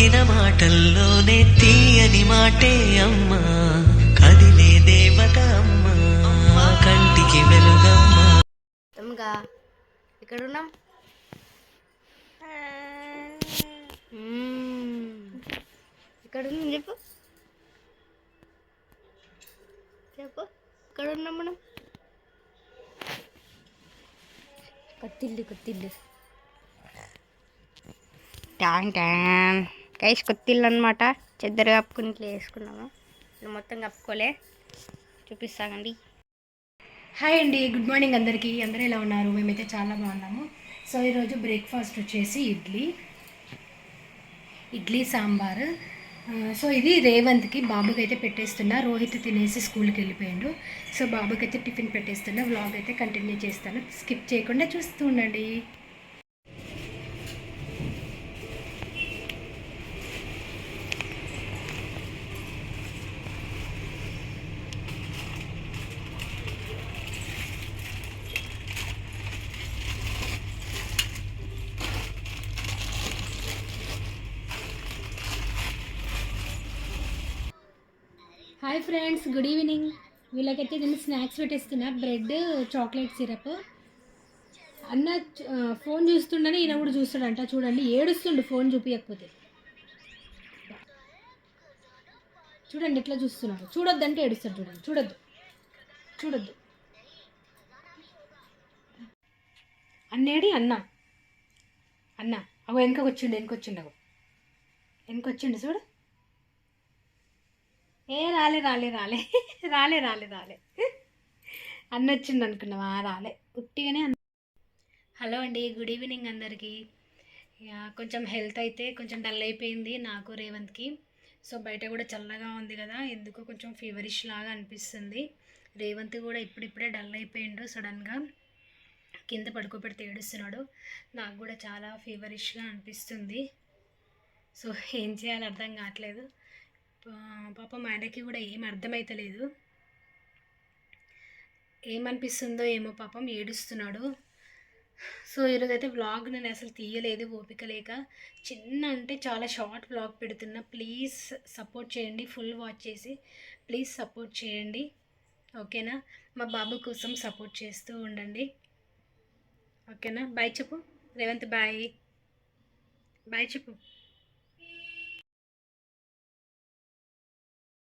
పలికిన మాటల్లోనే తీయని మాటే అమ్మా. కదిలే దేవత అమ్మా. కంటికి వెలుగమ్మా. తమ్ముగా ఎక్కడున్నాం? ఎక్కడున్నాం చెప్పు? చెప్పు. ఎక్కడున్నాం మనం? కొత్తిల్లు కొత్తిల్లు ట్యాన్ గైస్ కైస్ కొత్తిల్లు అనమాట చెద్దరు కప్పుకుని ఇట్లా వేసుకున్నాము మొత్తం కప్పుకోలే. చూపిస్తానండి హాయ్ అండి గుడ్ మార్నింగ్ అందరికీ. అందరూ ఎలా ఉన్నారు? మేమైతే చాలా బాగున్నాము. సో ఈరోజు బ్రేక్ఫాస్ట్ వచ్చేసి ఇడ్లీ. ఇడ్లీ సాంబార్. సో ఇది రేవంత్కి బాబుకి అయితే పెట్టేస్తున్నా. రోహిత్ తినేసి స్కూల్కి వెళ్ళిపోయాడు. సో బాబుకి అయితే టిఫిన్ పెట్టేస్తున్నా. వ్లాగ్ అయితే కంటిన్యూ చేస్తాను. స్కిప్ చేయకుండా చూస్తూ ఉండండి. హాయ్ ఫ్రెండ్స్ గుడ్ ఈవినింగ్ వీళ్ళకైతే నేను స్నాక్స్ పెట్టేస్తున్నా. బ్రెడ్ చాక్లెట్ సిరప్ అన్న ఫోన్ చూస్తుండని ఈయన కూడా చూస్తాడంట. చూడండి ఏడుస్తుండు ఫోన్ చూపించకపోతే చూడండి ఎట్లా చూస్తున్నాడు. చూడొద్దంటే ఏడుస్తాడు చూడండి. చూడొద్దు. చూడొద్దు. అన్నేడి అన్న. అన్న. అగో వెనకకు వచ్చిండు వెనకొచ్చిండు అగో. వెనకొచ్చిండు చూడు. ఏ రాలే రాలే రాలే. రాలే రాలే రాలే. అన్న వచ్చిండు అనుకున్నావా? రాలే. ఉట్టిగానే అన్న హలో అండి గుడ్ ఈవినింగ్ అందరికీ. కొంచెం హెల్త్ అయితే కొంచెం డల్ అయిపోయింది నాకు రేవంత్కి. సో బయట కూడా చల్లగా ఉంది కదా ఎందుకో కొంచెం ఫీవరిష్ లాగా అనిపిస్తుంది. రేవంత్ కూడా ఇప్పుడిప్పుడే డల్ అయిపోయిండు సడన్గా. కింద పడుకోబెడితే ఏడుస్తున్నాడు. నాకు కూడా చాలా ఫీవరిష్గా అనిపిస్తుంది. సో ఏం చేయాలో అర్థం కావట్లేదు. పాపం ఆయనకి కూడా ఏం అర్థమైతలేదు. ఏమనిపిస్తుందో ఏమో పాపం ఏడుస్తున్నాడు. సో ఈరోజైతే అయితే వ్లాగ్ నేను అసలు తీయలేదు ఓపిక లేక. చిన్న అంటే చాలా షార్ట్ వ్లాగ్ పెడుతున్నా. ప్లీజ్ సపోర్ట్ చేయండి ఫుల్ వాచ్ చేసి. ప్లీజ్ సపోర్ట్ చేయండి. ఓకేనా? మా బాబు కోసం సపోర్ట్ చేస్తూ ఉండండి. ఓకేనా? బాయ్ చెప్పు. రేవంత్ బాయ్. బాయ్ చెప్పు.